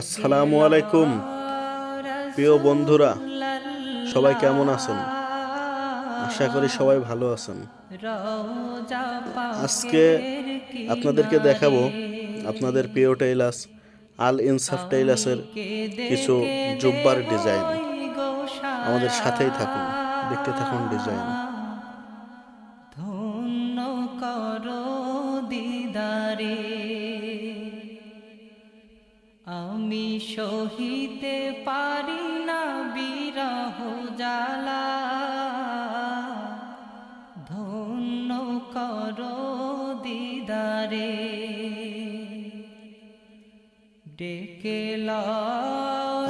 আসসালামু আলাইকুম, প্রিয় বন্ধুরা, সবাই কেমন আছেন? আশা করি সবাই ভালো আছেন। আজকে আপনাদেরকে দেখাবো আপনাদের প্রিয় টেইলাস, আল ইনসাফ টেইলাসের কিছু জুব্বার ডিজাইন। আমাদের সাথেই থাকুন, দেখতে থাকুন ডিজাইন। সহিতে পারি না বিরহ জ্বালা। ধন্য করো দিদারে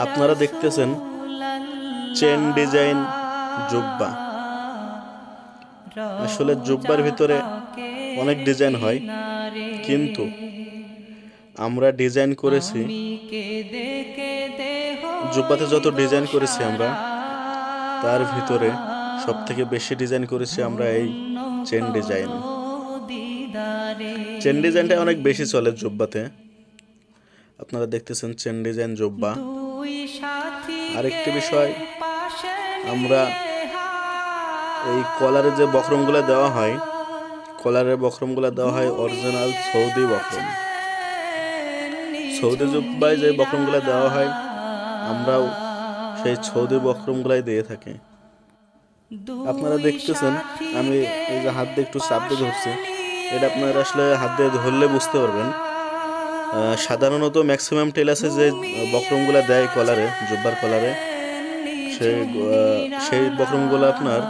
আপনারা দেখতেছেন চেন ডিজাইন জুব্বা। আসলে জুব্বার ভিতরে অনেক ডিজাইন হয় কিন্তু আমরা ডিজাইন করেছি। জুব্বাতে যত ডিজাইন করেছি আমরা তার ভিতরে সব থেকে বেশি ডিজাইন করেছি আমরা এই চেন ডিজাইন চেন ডিজাইনটা অনেক বেশি চলে জুব্বাতে। আপনারা দেখতেছেন চেন ডিজাইন জুব্বা। আরেকটি বিষয় আমরা এই কলারে যে বক্রমগুলো দেওয়া হয় কলারের বক্রমগুলো দেওয়া হয় অরিজিনাল সৌদি বক্রম। সৌদি জুব্বায় যে বক্রমগুলো দেওয়া হয়, আমরাও সেই সৌদি বক্রমগুলাই দিয়ে থাকি। আপনারা দেখতেছেন, আমি এই যে হাত দিয়ে একটু চাপ দিয়ে ধরছি। এটা আপনারা আসলে হাত দিয়ে ধরলে বুঝতে পারবেন। সাধারণত ম্যাক্সিমাম টেলাসে যে বক্রমগুলো দেয় কলারে, জুব্বার কলারে। সেই সেই বক্রমগুলো আপনার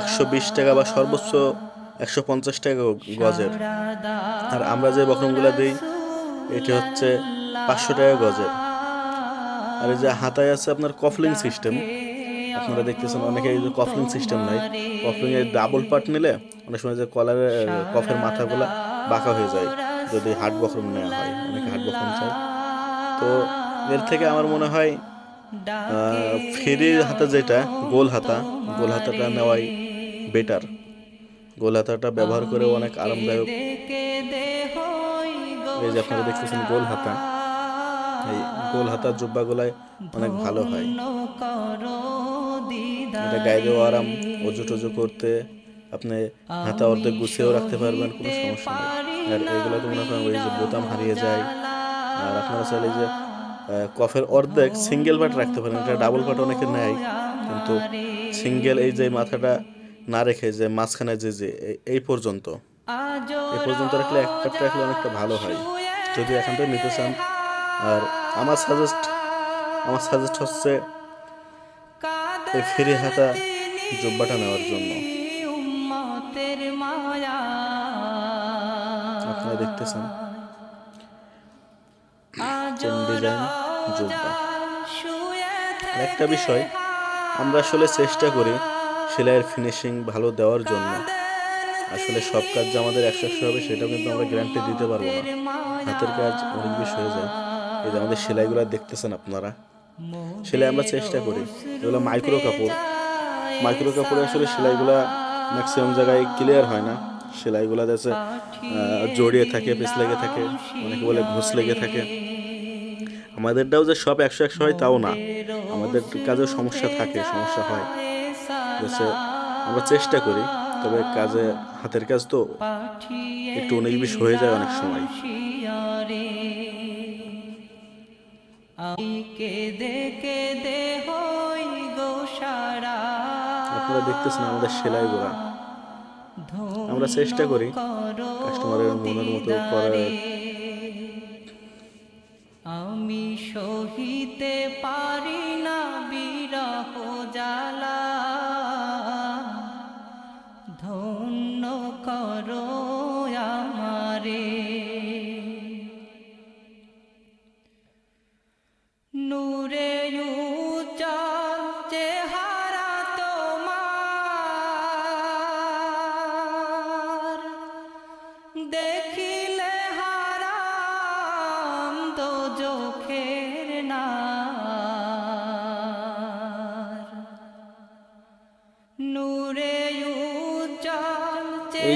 একশো বিশ টাকা বা সর্বোচ্চ একশো পঞ্চাশ টাকা গজের। আর আমরা যে বক্রমগুলো দিই, এটি হচ্ছে পাঁচশো টাকা গজের আর এই যে হাতায় আছে আপনার কফলিং সিস্টেম। আপনারা দেখতেছেন অনেকে এই যে কফলিং সিস্টেম নাই। কফলিং এর ডাবল পার্ট নিলে অনেক সময় যে কলারের কফের মাথাগুলা বাঁকা হয়ে যায় যদি হাট বক্রম নেওয়া হয়। অনেকে হাট বক্রম চায়। তো এর থেকে আমার মনে হয় ফ্রি হাতা যেটা, গোল হাতা, গোল হাতাটা নেওয়াই বেটার গোল হাতাটা ব্যবহার করে অনেক আরামদায়ক। এই যে আপনারা দেখতেছেন গোল হাতা। এই গোল হাতার জুব্বাগুলাই অনেক ভালো হয়। এটা গায়ে দেওয়া আরাম অজু টজু করতে আপনি হাতা অর্ধেক গুছিয়েও রাখতে পারবেন কোনো সমস্যা নেই। আর এইগুলো তো মনে করেন ওই যে বোতাম হারিয়ে যায়। আর আপনারা চাইলে যে কফের অর্ধেক সিঙ্গেল পার্ট রাখতে পারেন এটা ডাবল পার্ট অনেকে নেয়। কিন্তু সিঙ্গেল এই যে মাথাটা না রেখে যে মাঝখানে যে যে এই- পর্যন্ত। এই পর্যন্ত রাখলে এক পার্ট রাখলে অনেকটা ভালো হয়। যদি এখান থেকে নিতে চান আর আমার সাজেস্ট আমার সাজেস্ট হচ্ছে এই ফিরে হাতা জুব্বাটা নেওয়ার জন্য। আপনারা দেখতেছেন। ডিজাইন জুব্বা। একটা বিষয় আমরা আসলে চেষ্টা করি সেলাইয়ের ফিনিশিং ভালো দেওয়ার জন্য। আসলে সব কাজ যে আমাদের একশো একশো হবে সেটাও কিন্তু আমরা গ্যারান্টি দিতে পারব না। হাতের কাজ অনেক বেশি হয়ে যায়। এই যে আমাদের সেলাইগুলো দেখতেছেন আপনারা? সেলাই আমরা চেষ্টা করি। এগুলো মাইক্রো কাপড়। মাইক্রো কাপড়ে আসলে সেলাইগুলো ম্যাক্সিমাম জায়গায় ক্লিয়ার হয় না। সেলাইগুলো যাচ্ছে জড়িয়ে থাকে পিস লেগে থাকে, অনেকে বলে ঘুষ লেগে থাকে। আমাদেরটাও যে সব একশো একশো হয়, তাও না। আমাদের কাজেও সমস্যা থাকে, সমস্যা হয়। যাচ্ছে আমরা চেষ্টা করি, তবে কাজে, হাতের কাজ তো একটু উনিশ বিশ হয়ে যায় অনেক সময়। আপনারা দেখতেছেন আমাদের সেলাইগুলা আমরা চেষ্টা করি কাস্টমারের মনের মতো করার। আমি সহিতে পারি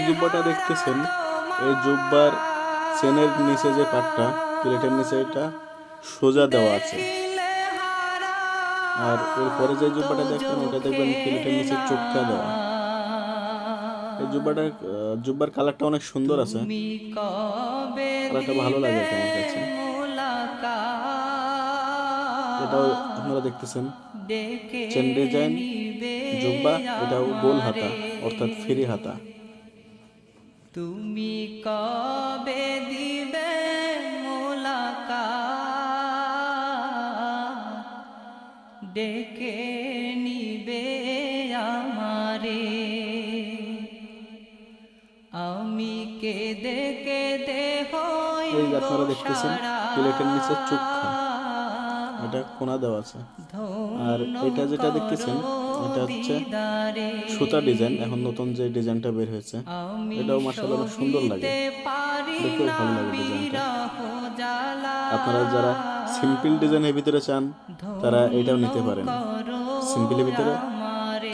জুব্বাটা দেখতেছেন? এই জুব্বার চেনের নিচে যে পাটটা প্লেটের নিচে এটা সোজা দেওয়া আছে। আর এরপরে যে জুব্বাটা দেখবেন ওটা দেখবেন প্লেটের নিচে চোখটা দেওয়া। এই জুব্বাটার আহ, জুব্বার কালারটা অনেক সুন্দর আছে। কালারটা ভালো লাগে আমার কাছে। এটাও আপনারা দেখতেছেন। চেন ডিজাইন জুব্বা এটাও গোল হাতা অর্থাৎ ফ্রি হাতা। তুমি কবে দিবে মোলাকাত? ডেকে নিবে আমারে। আমি কেঁদে কেঁদে হই এই যে আপনারা দেখতেছেন প্লেটের নিচে চোখা এটা কোনা দেওয়া আছে। আর এটা যেটা দেখতেছেন এটা হচ্ছে সুতা ডিজাইন। এখন নতুন যে ডিজাইনটা বের হয়েছে এটাও মাসাল্লাহ অনেক সুন্দর লাগে। পারি দেখতেও ভালো লাগে ডিজাইনটা। আপনারা যারা সিম্পল ডিজাইনের ভিতরে চান তারা এটাও নিতে পারেন। সিম্পলের ভিতরে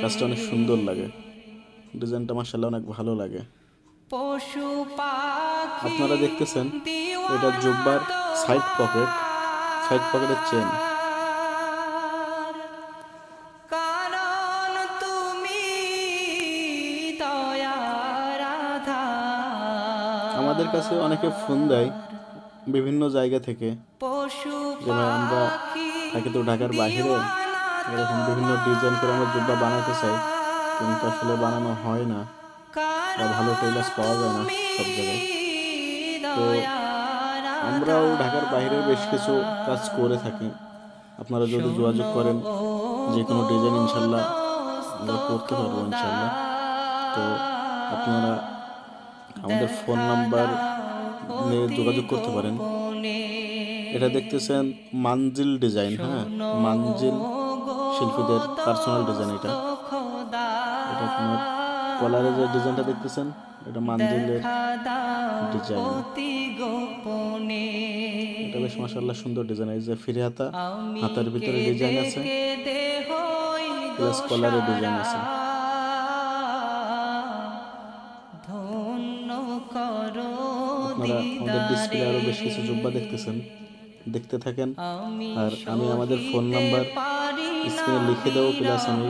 কাজটা অনেক সুন্দর লাগে। ডিজাইনটা মাসাল্লাহ অনেক ভালো লাগে। আপনারা দেখতেছেন এটা জুব্বার সাইড পকেট সাইড পকেটের চেন কাছে অনেকে ফোন দেয় বিভিন্ন জায়গা থেকে। আমরা থাকি তো ঢাকার বাইরে, এরকম বিভিন্ন ডিজাইন করে আমরা জুব্বা বানাতে চাই, কিন্তু আসলে বানানো হয় না বা ভালো টেলার্স পাওয়া যায় না সব জায়গায়। তো আমরাও ঢাকার বাইরে বেশ কিছু কাজ করে থাকি। আপনারা যদি যোগাযোগ করেন যে কোনো ডিজাইন ইনশাল্লাহ আমরা করতে পারব ইনশাল্লাহ। তো আপনারা আমাদের ফোন নাম্বার নিয়ে যোগাযোগ করতে পারেন। এটা দেখতেছেন মানজিল ডিজাইন হ্যাঁ? মানজিল শিল্পীদের পার্সোনাল ডিজাইন এটা। খোদা এটা আপনার কলারে যে ডিজাইনটা দেখতেছেন এটা মানজিলের ডিজাইন এটা বেশ মাসাল্লাহ সুন্দর ডিজাইন এই যে ফিরে হাতা হাতার ভিতরে ডিজাইন আছে। প্লাস কলারে ডিজাইন আছে। আপনারা আমাদের ডিসপ্লে আরও বেশ কিছু জুব্বা দেখতেছেন। দেখতে থাকেন। আর আমি আমাদের ফোন নাম্বার স্ক্রিনে লিখে দেবো প্লাস আমি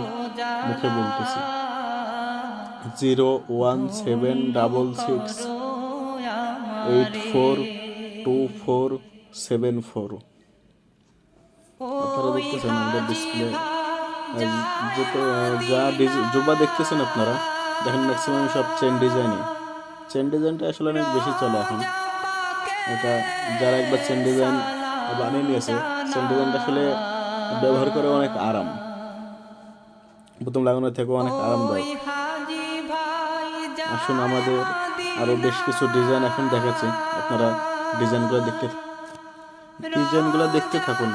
মুখে বলতেছি। Zero one seven double six eight four two four seven four আপনারা দেখতেছেন আমাদের ডিসপ্লে যেটা যা জুব্বা দেখতেছেন আপনারা, দেখেন ম্যাক্সিমাম সব চেন ডিজাইনই চেন ডিজাইনটা আসলে অনেক বেশি চলে এখন। এটা যারা একবার চেন ডিজাইন বানিয়ে নিয়েছে চেন ডিজাইনটা আসলে ব্যবহার করে অনেক আরাম। প্রথম লাগানোর থেকেও অনেক আরামদায়ক। আসুন, আমাদের আরও বেশ কিছু ডিজাইন এখন দেখাচ্ছি। আপনারা ডিজাইনগুলো দেখতে ডিজাইনগুলো দেখতে থাকুন।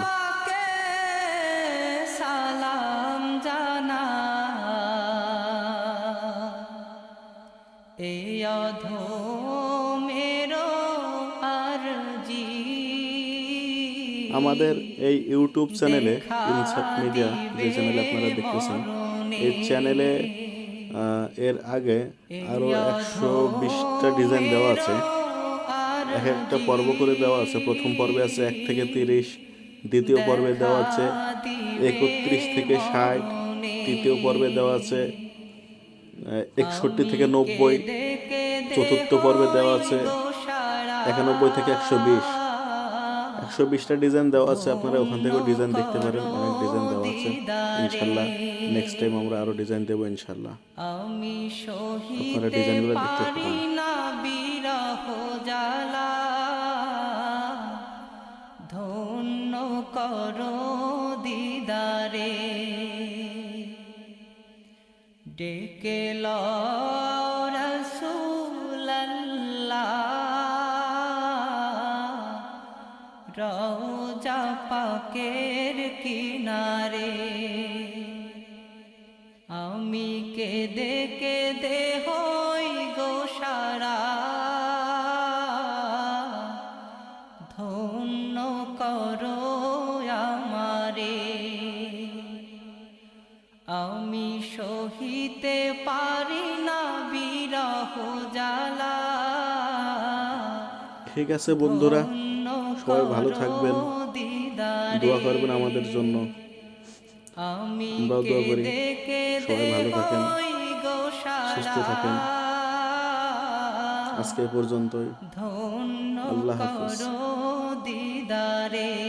আমাদের এই ইউটিউব চ্যানেলে ইনসাফ মিডিয়া যে চ্যানেলে আপনারা দেখতেছেন এই চ্যানেলে এর আগে আরও একশো বিশটা ডিজাইন দেওয়া আছে। এক একটা পর্ব করে দেওয়া আছে। প্রথম পর্বে আছে এক থেকে তিরিশ দ্বিতীয় পর্বে দেওয়া আছে একত্রিশ থেকে ষাট তৃতীয় পর্বে দেওয়া আছে একষট্টি থেকে নব্বই। চতুর্থ পর্বে দেওয়া আছে একানব্বই থেকে একশো বিশ। একশো বিশটা ডিজাইন দেওয়া আছে আপনারা ওখান থেকেও ডিজাইন দেখতে পারেন অনেক ডিজাইন দেওয়া আছে। ইনশাল্লাহ নেক্সট টাইম আমরা আরও ডিজাইন দেবো ইনশাল্লাহ। আপনারা ডিজাইনগুলো দেখতে পারি থাকুন না বিরহ জ্বালা। ধন্য করো দিদারে। ডেকে রসুল্লাহ রওজা পাকের কিনারে জ্বালা ঠিক আছে বন্ধুরা সবাই ভালো থাকবেন। দোয়া করবেন আমাদের জন্য। আমি আমরাও দোয়া করি। সবাই ভালো থাকেন সুস্থ থাকেন। আজকে পর্যন্তই। ধন্য আল্লাহ হাফেজ। দিদারে।